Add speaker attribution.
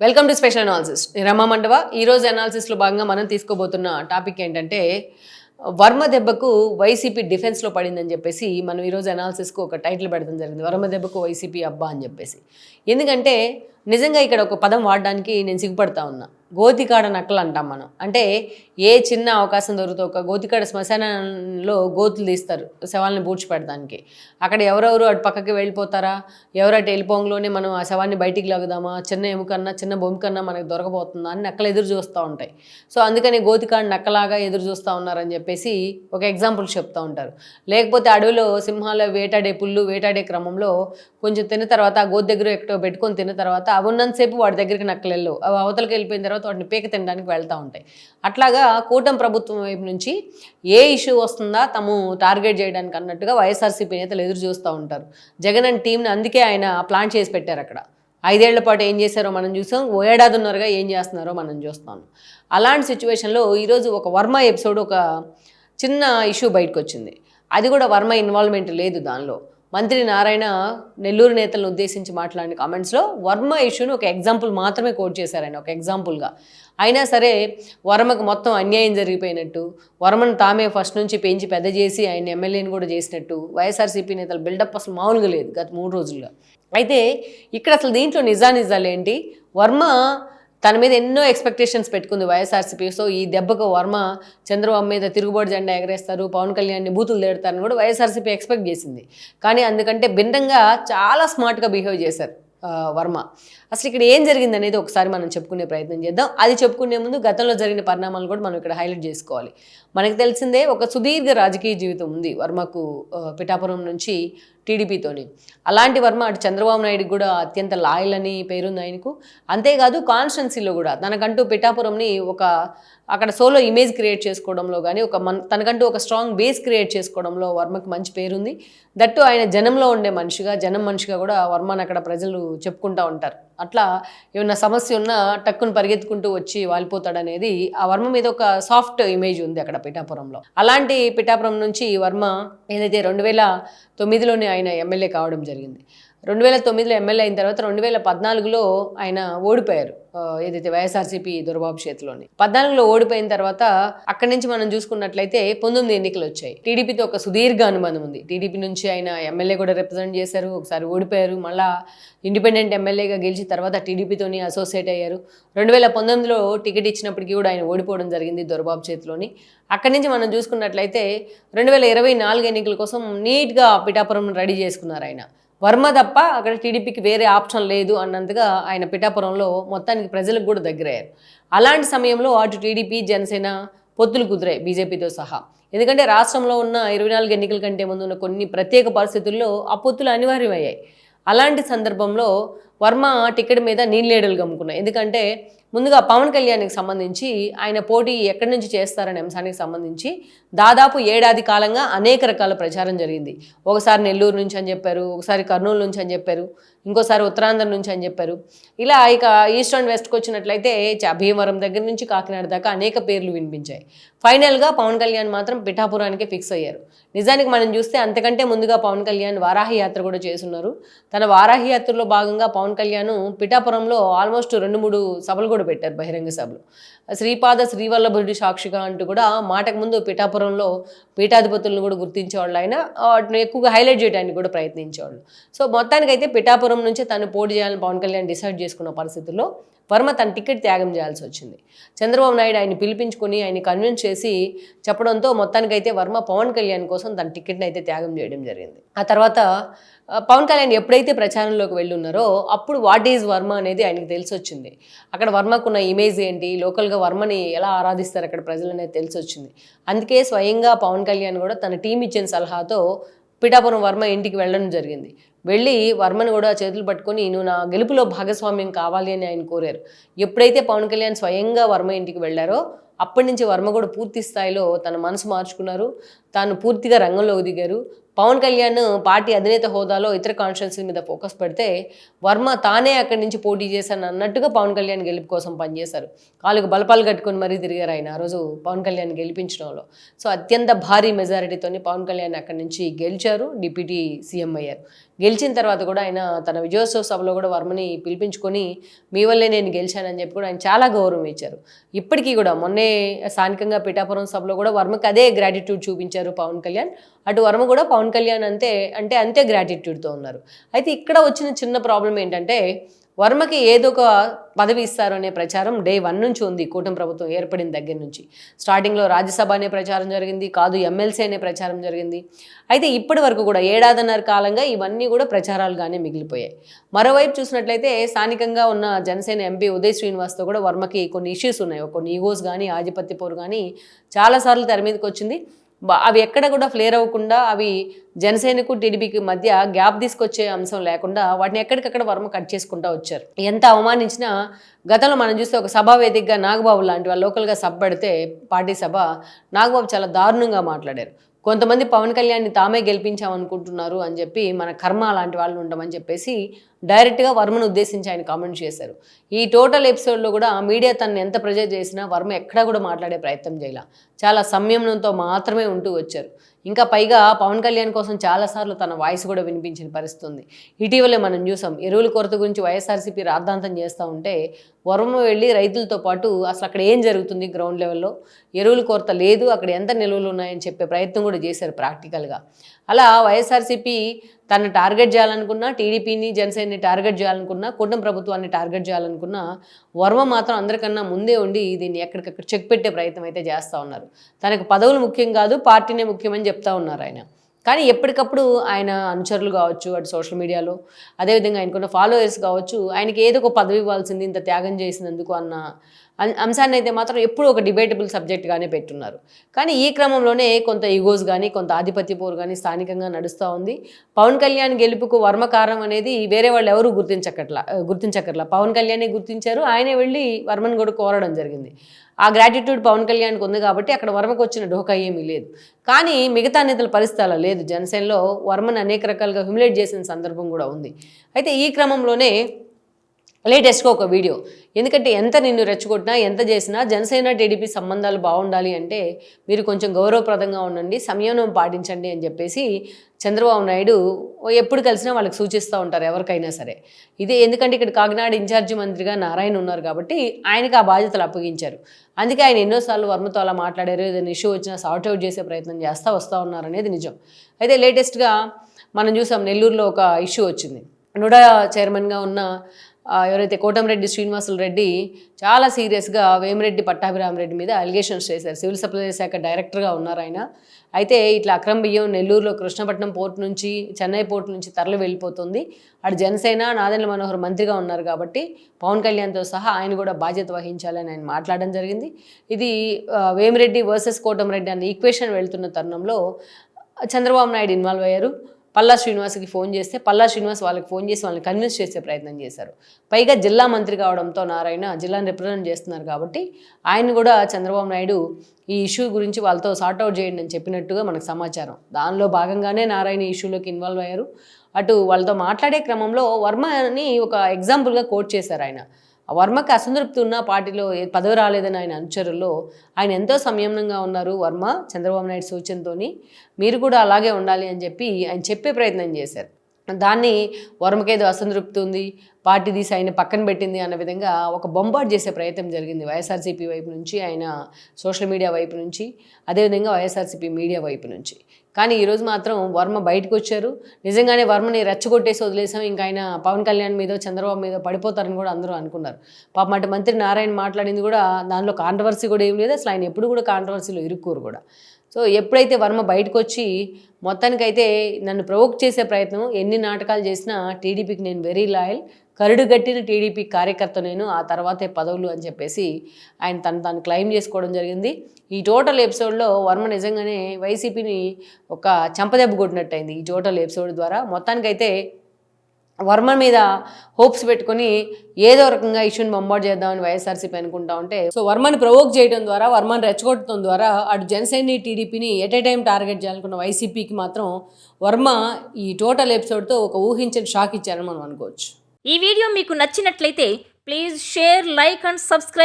Speaker 1: Welcome to special analysis Rama Mandava ఈరోజు అనాలిసిస్లో భాగంగా మనం తీసుకోబోతున్న టాపిక్ ఏంటంటే వర్మ దెబ్బకు వైసీపీ డిఫెన్స్లో పడిందని చెప్పేసి మనం ఈరోజు అనాలిసిస్కు ఒక టైటిల్ పెడతాం జరిగింది. వర్మ దెబ్బకు వైసీపీ అబ్బా అని చెప్పేసి. ఎందుకంటే నిజంగా ఇక్కడ ఒక పదం వాడడానికి నేను సిగ్గుపడతా ఉన్నా. గోతికాడ నక్కలు అంటాం మనం. అంటే ఏ చిన్న అవకాశం దొరికితే ఒక గోతికాడ శ్మశానంలో గోతులు తీస్తారు శవాల్ని పూడ్చిపెడడానికి అక్కడ ఎవరెవరు అటు పక్కకి వెళ్ళిపోతారా? ఎవరు అటు వెళ్ళిపోంగలోనే మనం ఆ శవాన్ని బయటికి లాగుదామా? చిన్న ఎముకన్నా చిన్న బొమ్మికన్నా మనకు దొరకబోతుందా అని నక్కలు ఎదురు చూస్తూ ఉంటాయి. సో అందుకని గోతికాడ నక్కలాగా ఎదురు చూస్తూ ఉన్నారని చెప్పేసి ఒక ఎగ్జాంపుల్ చెప్తూ ఉంటారు. లేకపోతే అడవిలో సింహాలు వేటాడే పుల్లు వేటాడే క్రమంలో కొంచెం తిన్న తర్వాత ఆ గోతి దగ్గర ఎక్కడో పెట్టుకొని తిన్న తర్వాత అవి ఉన్నంతసేపు వాడి దగ్గరికి నక్కలు వెళ్ళవు. అవి అవతలకి వెళ్ళిపోయిన తర్వాత వాటిని పీక తినడానికి వెళ్తూ ఉంటాయి. అట్లాగా కూటమి ప్రభుత్వం వైపు నుంచి ఏ ఇష్యూ వస్తుందా తాము టార్గెట్ చేయడానికి అన్నట్టుగా వైఎస్ఆర్సీపీ నేతలు ఎదురు చూస్తూ ఉంటారు. జగన్ అండ్ టీంని అందుకే ఆయన ప్లాన్ చేసి పెట్టారు అక్కడ. ఐదేళ్ళ పాటు ఏం చేశారో మనం చూసాం. ఓ ఏడాదిన్నరగా ఏం చేస్తున్నారో మనం చూస్తాం. అలాంటి సిచ్యువేషన్లో ఈరోజు ఒక వర్మ ఎపిసోడ్ ఒక చిన్న ఇష్యూ బయటకు వచ్చింది అది కూడా వర్మ ఇన్వాల్వ్మెంట్ లేదు దానిలో. మంత్రి నారాయణ నెల్లూరు నేతలను ఉద్దేశించి మాట్లాడిన కామెంట్స్లో వర్మ ఇష్యూని ఒక ఎగ్జాంపుల్ మాత్రమే కోట్ చేశారు ఆయన ఒక ఎగ్జాంపుల్గా అయినా సరే వర్మకు మొత్తం అన్యాయం జరిగిపోయినట్టు వర్మను తామే ఫస్ట్ నుంచి పెంచి పెద్ద చేసి ఆయన ఎమ్మెల్యేని కూడా చేసినట్టు వైఎస్ఆర్సీపీ నేతలు బిల్డప్ అసలు మామూలుగా లేదు గత మూడు రోజులుగా. అయితే ఇక్కడ అసలు దీంట్లో నిజానిజాలు ఏంటి? వర్మ తన మీద ఎన్నో ఎక్స్పెక్టేషన్స్ పెట్టుకుంది వైఎస్ఆర్సీపీ. సో ఈ దెబ్బకు వర్మ చంద్రబాబు మీద తిరుగుబాటు జెండా ఎగరేస్తారు పవన్ కళ్యాణ్ని బూతులు తేడతారని కూడా వైఎస్ఆర్సీపీ ఎక్స్పెక్ట్ చేసింది. కానీ అందుకంటే భిన్నంగా చాలా స్మార్ట్గా బిహేవ్ చేశారు వర్మ. అసలు ఇక్కడ ఏం జరిగింది అనేది ఒకసారి మనం చెప్పుకునే ప్రయత్నం చేద్దాం. అది చెప్పుకునే ముందు గతంలో జరిగిన పరిణామాలు కూడా మనం ఇక్కడ హైలైట్ చేసుకోవాలి. మనకు తెలిసిందే ఒక సుదీర్ఘ రాజకీయ జీవితం ఉంది వర్మకు పిఠాపురం నుంచి టీడీపీతోని. అలాంటి వర్మ అటు చంద్రబాబు నాయుడికి కూడా అత్యంత లాయల్ అని పేరుంది ఆయనకు. అంతేకాదు కాన్స్టెన్సీలో కూడా తనకంటూ పిఠాపురంని ఒక అక్కడ సోలో ఇమేజ్ క్రియేట్ చేసుకోవడంలో కానీ ఒక మన తనకంటూ ఒక స్ట్రాంగ్ బేస్ క్రియేట్ చేసుకోవడంలో వర్మకి మంచి పేరుంది. దట్టు ఆయన జనంలో ఉండే మనిషిగా జనం మనిషిగా కూడా వర్మను అక్కడ ప్రజలు చెప్పుకుంటూ ఉంటారు. అట్లా ఏమైనా సమస్య ఉన్నా టక్కును పరిగెత్తుకుంటూ వచ్చి వాలిపోతాడనేది ఆ వర్మ మీద ఒక సాఫ్ట్ ఇమేజ్ ఉంది అక్కడ పిఠాపురంలో. అలాంటి పిఠాపురం నుంచి వర్మ ఏదైతే రెండు వేల తొమ్మిదిలోనే ఆయన ఎమ్మెల్యే కావడం జరిగింది. రెండు వేల తొమ్మిదిలో ఎమ్మెల్యే అయిన తర్వాత రెండు వేల పద్నాలుగులో ఆయన ఓడిపోయారు. ఏదైతే వైఎస్ఆర్సీపీ దొరబాబు చేతిలోని. పద్నాలుగులో ఓడిపోయిన తర్వాత అక్కడి నుంచి మనం చూసుకున్నట్లయితే పంతొమ్మిది ఎన్నికలు వచ్చాయి. టీడీపీతో ఒక సుదీర్ఘ అనుబంధం ఉంది. టీడీపీ నుంచి ఆయన ఎమ్మెల్యే కూడా రిప్రజెంట్ చేశారు. ఒకసారి ఓడిపోయారు. మళ్ళా ఇండిపెండెంట్ ఎమ్మెల్యేగా గెలిచి తర్వాత టీడీపీతోని అసోసియేట్ అయ్యారు. రెండు వేల పంతొమ్మిదిలో టికెట్ ఇచ్చినప్పటికీ కూడా ఆయన ఓడిపోవడం జరిగింది దొరబాబు చేతిలోని. అక్కడి నుంచి మనం చూసుకున్నట్లయితే రెండు వేల ఇరవై నాలుగు ఎన్నికల కోసం నీట్గా పిఠాపురం రెడీ చేసుకున్నారు ఆయన. వర్మ తప్ప అక్కడ టీడీపీకి వేరే ఆప్షన్ లేదు అన్నంతగా ఆయన పిఠాపురంలో మొత్తానికి ప్రజలకు కూడా దగ్గరయ్యారు. అలాంటి సమయంలో అటు టీడీపీ జనసేన పొత్తులు కుదిరాయి బీజేపీతో సహా. ఎందుకంటే రాష్ట్రంలో ఉన్న ఇరవై నాలుగు ఎన్నికల కంటే ముందు ఉన్న కొన్ని ప్రత్యేక పరిస్థితుల్లో ఆ పొత్తులు అనివార్యమయ్యాయి. అలాంటి సందర్భంలో వర్మ టికెట్ మీద నీళ్ళేడలు గమ్ముకున్నాయి. ఎందుకంటే ముందుగా పవన్ కళ్యాణ్కి సంబంధించి ఆయన పోటీ ఎక్కడి నుంచి చేస్తారనే అంశానికి సంబంధించి దాదాపు ఏడాది కాలంగా అనేక రకాల ప్రచారం జరిగింది. ఒకసారి నెల్లూరు నుంచి అని చెప్పారు ఒకసారి కర్నూలు నుంచి అని చెప్పారు ఇంకోసారి ఉత్తరాంధ్ర నుంచి అని చెప్పారు. ఇలా ఇక ఈస్ట్ అండ్ వెస్ట్కి వచ్చినట్లయితే భీమవరం దగ్గర నుంచి కాకినాడ దాకా అనేక పేర్లు వినిపించాయి. ఫైనల్గా పవన్ కళ్యాణ్ మాత్రం పిఠాపురానికి ఫిక్స్ అయ్యారు. నిజానికి మనం చూస్తే అంతకంటే ముందుగా పవన్ కళ్యాణ్ వారాహి యాత్ర కూడా చేస్తున్నారు. తన వారాహి యాత్రలో భాగంగా పవన్ పవన్ కళ్యాణ్ పిఠాపురంలో ఆల్మోస్ట్ రెండు మూడు సభలు కూడా పెట్టారు బహిరంగ సభలు. శ్రీపాద శ్రీవల్లభుడి సాక్షిగా అంటూ కూడా మాటకు ముందు పిఠాపురంలో పీఠాధిపతులను కూడా గుర్తించేవాళ్ళు ఆయన వాటిని ఎక్కువగా హైలైట్ చేయడానికి కూడా ప్రయత్నించేవాళ్ళు. సో మొత్తానికైతే పిఠాపురం నుంచి తను పోటీ చేయాలని పవన్ కళ్యాణ్ డిసైడ్ చేసుకున్న పరిస్థితుల్లో వర్మ తన టికెట్ త్యాగం చేయాల్సి వచ్చింది. చంద్రబాబు నాయుడు ఆయన పిలిపించుకొని ఆయన కన్విన్స్ చేసి చెప్పడంతో మొత్తానికైతే వర్మ పవన్ కళ్యాణ్ కోసం తన టికెట్ని అయితే త్యాగం చేయడం జరిగింది. ఆ తర్వాత పవన్ కళ్యాణ్ ఎప్పుడైతే ప్రచారంలోకి వెళ్ళున్నారో అప్పుడు వాట్ ఈజ్ వర్మ అనేది ఆయనకి తెలిసి వచ్చింది. అక్కడ వర్మకున్న ఇమేజ్ ఏంటి? లోకల్గా వర్మని ఎలా ఆరాధిస్తారు? అక్కడ ప్రజలు అనేది తెలిసి వచ్చింది. అందుకే స్వయంగా పవన్ కళ్యాణ్ కూడా తన టీం ఇచ్చిన సలహాతో పిఠాపురం వర్మ ఇంటికి వెళ్ళడం జరిగింది. వెళ్ళి వర్మను కూడా చేతులు పట్టుకొని నువ్వు నా గెలుపులో భాగస్వామ్యం కావాలి అని ఆయన కోరారు. ఎప్పుడైతే పవన్ కళ్యాణ్ స్వయంగా వర్మ ఇంటికి వెళ్ళారో అప్పటి నుంచి వర్మ కూడా పూర్తి స్థాయిలో తన మనసు మార్చుకున్నారు. తాను పూర్తిగా రంగంలోకి దిగారు పవన్ కళ్యాణ్ పార్టీ అధినేత హోదాలో ఇతర కాన్స్టిట్యున్సీ మీద ఫోకస్ పెడితే వర్మ తానే అక్కడి నుంచి పోటీ చేశాను అన్నట్టుగా పవన్ కళ్యాణ్ గెలుపు కోసం పనిచేశారు. కాళ్ళకు బలపాలు కట్టుకొని మరీ తిరిగారు ఆయన. ఆ రోజు పవన్ కళ్యాణ్ గెలిపించడంలో సో అత్యంత భారీ మెజారిటీతోని పవన్ కళ్యాణ్ అక్కడి నుంచి గెలిచారు. డిప్యూటీ సీఎం అయ్యారు. గెలిచిన తర్వాత కూడా ఆయన తన విజయోత్సవ సభలో కూడా వర్మని పిలిపించుకొని మీ వల్లే నేను గెలిచానని చెప్పి కూడా ఆయన చాలా గౌరవం ఇచ్చారు. ఇప్పటికీ కూడా మొన్నే స్థానికంగా పిఠాపురం సభలో కూడా వర్మకి అదే గ్రాటిట్యూడ్ చూపించారు పవన్ కళ్యాణ్. అటు వర్మ కూడా పవన్ కళ్యాణ్ అంతే అంటే అంతే గ్రాటిట్యూడ్తో ఉన్నారు. అయితే ఇక్కడ వచ్చిన చిన్న ప్రాబ్లం ఏంటంటే వర్మకి ఏదో ఒక పదవి ఇస్తారు అనే ప్రచారం డే వన్ నుంచి ఉంది. కూటమి ప్రభుత్వం ఏర్పడిన దగ్గర నుంచి. స్టార్టింగ్లో రాజ్యసభ అనే ప్రచారం జరిగింది కాదు ఎమ్మెల్సీ అనే ప్రచారం జరిగింది. అయితే ఇప్పటి వరకు కూడా ఏడాదిన్నర కాలంగా ఇవన్నీ కూడా ప్రచారాలుగానే మిగిలిపోయాయి. మరోవైపు చూసినట్లయితే స్థానికంగా ఉన్న జనసేన ఎంపీ ఉదయ్ శ్రీనివాస్తో కూడా వర్మకి కొన్ని ఇష్యూస్ ఉన్నాయి. కొన్ని ఈగోస్ కానీ ఆధిపత్య పోరు కానీ చాలాసార్లు తెర మీదకి వచ్చింది. అవి ఎక్కడ కూడా ఫ్లేర్ అవ్వకుండా అవి జనసేనకు టీడీపీకి మధ్య గ్యాప్ తీసుకొచ్చే అంశం లేకుండా వాటిని ఎక్కడికక్కడ వర్మ కట్ చేసుకుంటూ వచ్చారు. ఎంత అవమానించినా గతంలో మనం చూస్తే ఒక సభా వేదికగా నాగబాబు లాంటి వాళ్ళు లోకల్గా సభ పెడితే పార్టీ సభ నాగబాబు చాలా దారుణంగా మాట్లాడారు. కొంతమంది పవన్ కళ్యాణ్ని తామే గెలిపించామనుకుంటున్నారు అని చెప్పి మన కర్మ అలాంటి వాళ్ళు ఉండమని చెప్పేసి డైరెక్ట్గా వర్మను ఉద్దేశించి ఆయన కామెంట్ చేశారు. ఈ టోటల్ ఎపిసోడ్లో కూడా మీడియా తనని ఎంత ప్రెజర్ చేసినా వర్మ ఎక్కడా కూడా మాట్లాడే ప్రయత్నం చేయాల. చాలా సంయమనంతో మాత్రమే ఉంటూ వచ్చారు. ఇంకా పైగా పవన్ కళ్యాణ్ కోసం చాలాసార్లు తన వాయిస్ కూడా వినిపించిన పరిస్థితి ఉంది. ఇటీవలే మనం చూసాం ఎరువుల కొరత గురించి వైఎస్ఆర్సీపీ రాద్ధాంతం చేస్తూ ఉంటే వరము వెళ్ళి రైతులతో పాటు అసలు అక్కడ ఏం జరుగుతుంది గ్రౌండ్ లెవెల్లో ఎరువుల కొరత లేదు అక్కడ ఎంత నిల్వలు ఉన్నాయని చెప్పే ప్రయత్నం కూడా చేశారు ప్రాక్టికల్గా అలా వైఎస్ఆర్సీపీ తను టార్గెట్ చేయాలనుకున్నా టీడీపీని జనసేనని టార్గెట్ చేయాలనుకున్నా కుటుంబ ప్రభుత్వాన్ని టార్గెట్ చేయాలనుకున్నా వర్మ మాత్రం అందరికన్నా ముందే ఉండి దీన్ని ఎక్కడికక్కడ చెక్ పెట్టే ప్రయత్నం అయితే చేస్తూ ఉన్నారు. తనకు పదవులు ముఖ్యం కాదు పార్టీనే ముఖ్యమని చెప్తా ఉన్నారు ఆయన. కానీ ఎప్పటికప్పుడు ఆయన అనుచరులు కావచ్చు అటు సోషల్ మీడియాలో అదేవిధంగా ఆయనకున్న ఫాలోయర్స్ కావచ్చు ఆయనకి ఏదో ఒక పదవి ఇవ్వాల్సింది ఇంత త్యాగం చేసినందుకు అన్న అంశాన్ని అయితే మాత్రం ఎప్పుడూ ఒక డిబేటబుల్ సబ్జెక్ట్గానే పెట్టున్నారు. కానీ ఈ క్రమంలోనే కొంత ఈగోస్ కానీ కొంత ఆధిపత్య పోరు కానీ స్థానికంగా నడుస్తూ ఉంది. పవన్ కళ్యాణ్ గెలుపుకు వర్మ కారణం అనేది వేరే వాళ్ళు ఎవరు గుర్తించకట్లా గుర్తించకట్లా. పవన్ కళ్యాణే గుర్తించారు ఆయనే వెళ్ళి వర్మన్ కూడా కోరడం జరిగింది. ఆ గ్రాటిట్యూడ్ పవన్ కళ్యాణ్కి ఉంది కాబట్టి అక్కడ వర్మకు వచ్చిన ఢోకా ఏమీ లేదు. కానీ మిగతా నేతల పరిస్థితి అలా లేదు. జనసేనలో వర్మను అనేక రకాలుగా హ్యూమిలేట్ చేసిన సందర్భం కూడా ఉంది. అయితే ఈ క్రమంలోనే లేటెస్ట్గా ఒక వీడియో. ఎందుకంటే ఎంత నిన్ను రెచ్చగొట్టినా ఎంత చేసినా జనసేన టీడీపీ సంబంధాలు బాగుండాలి అంటే మీరు కొంచెం గౌరవప్రదంగా ఉండండి సంయమనం పాటించండి అని చెప్పేసి చంద్రబాబు నాయుడు ఎప్పుడు కలిసినా వాళ్ళకి సూచిస్తూ ఉంటారు ఎవరికైనా సరే. ఇదే ఎందుకంటే ఇక్కడ కాకినాడ ఇన్ఛార్జి మంత్రిగా నారాయణ ఉన్నారు కాబట్టి ఆయనకి ఆ బాధ్యతలు అప్పగించారు. అందుకే ఆయన ఎన్నోసార్లు వర్మతో అలా మాట్లాడారు ఏదైనా ఇష్యూ వచ్చినా సార్ట్అవుట్ చేసే ప్రయత్నం చేస్తూ వస్తూ ఉన్నారు అనేది నిజం. అయితే లేటెస్ట్గా మనం చూసాం నెల్లూరులో ఒక ఇష్యూ వచ్చింది. నుడా చైర్మన్గా ఉన్న ఎవరైతే కోటంరెడ్డి శ్రీనివాసులు రెడ్డి చాలా సీరియస్గా వేమిరెడ్డి పట్టాభిరామరెడ్డి మీద అలిగేషన్స్ చేశారు. సివిల్ సప్లై శాఖ డైరెక్టర్గా ఉన్నారు ఆయన. అయితే ఇట్లా అక్రమ్ బియ్యం నెల్లూరులో కృష్ణపట్నం పోర్ట్ నుంచి చెన్నై పోర్ట్ నుంచి తరలి వెళ్ళిపోతుంది. అటు జనసేన నాదెండ్ల మనోహర్ మంత్రిగా ఉన్నారు కాబట్టి పవన్ కళ్యాణ్తో సహా ఆయన కూడా బాధ్యత వహించాలని ఆయన మాట్లాడడం జరిగింది. ఇది వేమిరెడ్డి వర్సెస్ కోటంరెడ్డి అనే ఈక్వేషన్ వెళ్తున్న తరుణంలో చంద్రబాబు నాయుడు ఇన్వాల్వ్ అయ్యారు. పల్లా శ్రీనివాస్కి ఫోన్ చేస్తే పల్లా శ్రీనివాస్ వాళ్ళకి ఫోన్ చేసి వాళ్ళని కన్విన్స్ చేసే ప్రయత్నం చేశారు. పైగా జిల్లా మంత్రి కావడంతో నారాయణ జిల్లాను రిప్రజెంట్ చేస్తున్నారు కాబట్టి ఆయన కూడా చంద్రబాబు నాయుడు ఈ ఇష్యూ గురించి వాళ్ళతో సార్ట్అవుట్ చేయండి అని చెప్పినట్టుగా మనకు సమాచారం. దానిలో భాగంగానే నారాయణ ఇష్యూలోకి ఇన్వాల్వ్ అయ్యారు. అటు వాళ్ళతో మాట్లాడే క్రమంలో వర్మని ఒక ఎగ్జాంపుల్గా కోట్ చేశారు ఆయన. వర్మకి అసంతృప్తి ఉన్న పార్టీలో ఏ పదవి రాలేదని ఆయన అనుచరుల్లో ఆయన ఎంతో సంయమనంగా ఉన్నారు వర్మ చంద్రబాబు నాయుడు సూచనతోని. మీరు కూడా అలాగే ఉండాలి అని చెప్పి ఆయన చెప్పే ప్రయత్నం చేశారు. దాన్ని వర్మకేదో అసంతృప్తి ఉంది పార్టీ తీసి ఆయన పక్కన పెట్టింది అన్న విధంగా ఒక బొంబాట్ చేసే ప్రయత్నం జరిగింది వైఎస్ఆర్సీపీ వైపు నుంచి ఆయన సోషల్ మీడియా వైపు నుంచి అదేవిధంగా వైఎస్ఆర్సీపీ మీడియా వైపు నుంచి. కానీ ఈరోజు మాత్రం వర్మ బయటకు వచ్చారు. నిజంగానే వర్మని రెచ్చగొట్టేసి వదిలేసాం ఇంకా ఆయన పవన్ కళ్యాణ్ మీద చంద్రబాబు మీద పడిపోతారని కూడా అందరూ అనుకున్నారు. పాపం అంటే మంత్రి నారాయణ మాట్లాడింది కూడా దానిలో కాంట్రవర్సీ కూడా ఏం లేదు. అసలు ఆయన ఎప్పుడు కూడా కాంట్రవర్సీలో ఇరుక్కురు కూడా. సో ఎప్పుడైతే వర్మ బయటకు వచ్చి మొత్తానికైతే నన్ను ప్రవోక్ చేసే ప్రయత్నం ఎన్ని నాటకాలు చేసినా టీడీపీకి నేను వెరీ లాయల్. కరుడుగట్టిన టీడీపీ కార్యకర్త నేను ఆ తర్వాతే పదవులు అని చెప్పేసి ఆయన తను తాను క్లెయిమ్ చేసుకోవడం జరిగింది. ఈ టోటల్ ఎపిసోడ్లో వర్మ నిజంగానే వైసీపీని ఒక చంపదెబ్బ కొట్టినట్టయింది ఈ టోటల్ ఎపిసోడ్ ద్వారా. మొత్తానికైతే వర్మ మీద హోప్స్ పెట్టుకొని ఏదో రకంగా ఇష్యూని బొంబాట్ చేద్దామని వైఎస్ఆర్సీపీ అనుకుంటా ఉంటే సో వర్మని ప్రవోక్ చేయడం ద్వారా వర్మని రెచ్చగొట్టడం ద్వారా అటు జనసేన టీడీపీని ఎట్ ఏ టైం టార్గెట్ చేయాలనుకున్న వైసీపీకి మాత్రం వర్మ ఈ టోటల్ ఎపిసోడ్తో ఒక ఊహించని షాక్ ఇచ్చారని మనం అనుకోవచ్చు.
Speaker 2: ఈ వీడియో మీకు నచ్చినట్లయితే please share like and subscribe